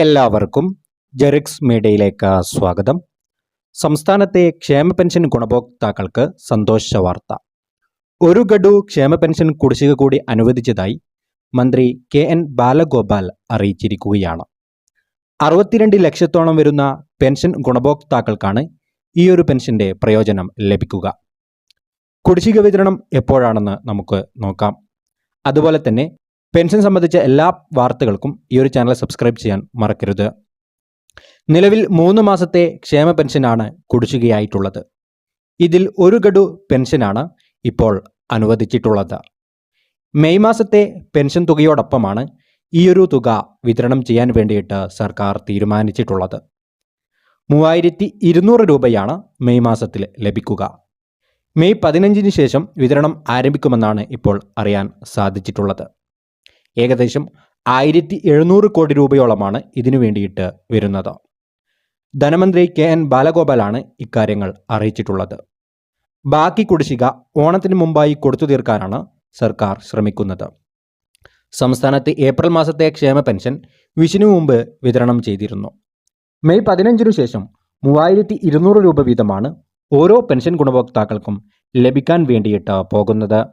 എല്ലാവർക്കും ജെറിക്സ് മീഡിയയിലേക്ക് സ്വാഗതം. സംസ്ഥാനത്തെ ക്ഷേമ പെൻഷൻ ഗുണഭോക്താക്കൾക്ക് സന്തോഷ വാർത്ത. ഒരു ഗഡു ക്ഷേമ പെൻഷൻ കുടിശ്ശിക കൂടി അനുവദിച്ചതായി മന്ത്രി കെ എൻ ബാലഗോപാൽ അറിയിച്ചിരിക്കുകയാണ്. അറുപത്തിരണ്ട് ലക്ഷത്തോളം വരുന്ന പെൻഷൻ ഗുണഭോക്താക്കൾക്കാണ് ഈ ഒരു പെൻഷന്റെ പ്രയോജനം ലഭിക്കുക. കുടിശ്ശിക വിതരണം എപ്പോഴാണെന്ന് നമുക്ക് നോക്കാം. അതുപോലെ തന്നെ പെൻഷൻ സംബന്ധിച്ച എല്ലാ വാർത്തകൾക്കും ഈ ഒരു ചാനൽ സബ്സ്ക്രൈബ് ചെയ്യാൻ മറക്കരുത്. നിലവിൽ മൂന്ന് മാസത്തെ ക്ഷേമ പെൻഷനാണ് കുടിശ്ശികയായിട്ടുള്ളത്. ഇതിൽ ഒരു ഗഡു പെൻഷനാണ് ഇപ്പോൾ അനുവദിച്ചിട്ടുള്ളത്. മെയ് മാസത്തെ പെൻഷൻ തുകയോടൊപ്പമാണ് ഈ ഒരു തുക വിതരണം ചെയ്യാൻ വേണ്ടിയിട്ട് സർക്കാർ തീരുമാനിച്ചിട്ടുള്ളത്. മൂവായിരത്തി ഇരുന്നൂറ് രൂപയാണ് മെയ് മാസത്തിൽ ലഭിക്കുക. മെയ് പതിനഞ്ചിന് ശേഷം വിതരണം ആരംഭിക്കുമെന്നാണ് ഇപ്പോൾ അറിയാൻ സാധിച്ചിട്ടുള്ളത്. ഏകദേശം ആയിരത്തി എഴുന്നൂറ് കോടി രൂപയോളമാണ് ഇതിനു വേണ്ടിയിട്ട് വരുന്നത്. ധനമന്ത്രി കെ എൻ ബാലഗോപാലാണ് ഇക്കാര്യങ്ങൾ അറിയിച്ചിട്ടുള്ളത്. ബാക്കി കുടിശ്ശിക ഓണത്തിന് മുമ്പായി കൊടുത്തു തീർക്കാനാണ് സർക്കാർ ശ്രമിക്കുന്നത്. സംസ്ഥാനത്ത് ഏപ്രിൽ മാസത്തെ ക്ഷേമ പെൻഷൻ വിഷുവിന് മുമ്പ് വിതരണം ചെയ്തിരുന്നു. മെയ് പതിനഞ്ചിനു ശേഷം മൂവായിരത്തി ഇരുന്നൂറ് രൂപ വീതമാണ് ഓരോ പെൻഷൻ ഗുണഭോക്താക്കൾക്കും ലഭിക്കാൻ വേണ്ടിയിട്ട് പോകുന്നത്.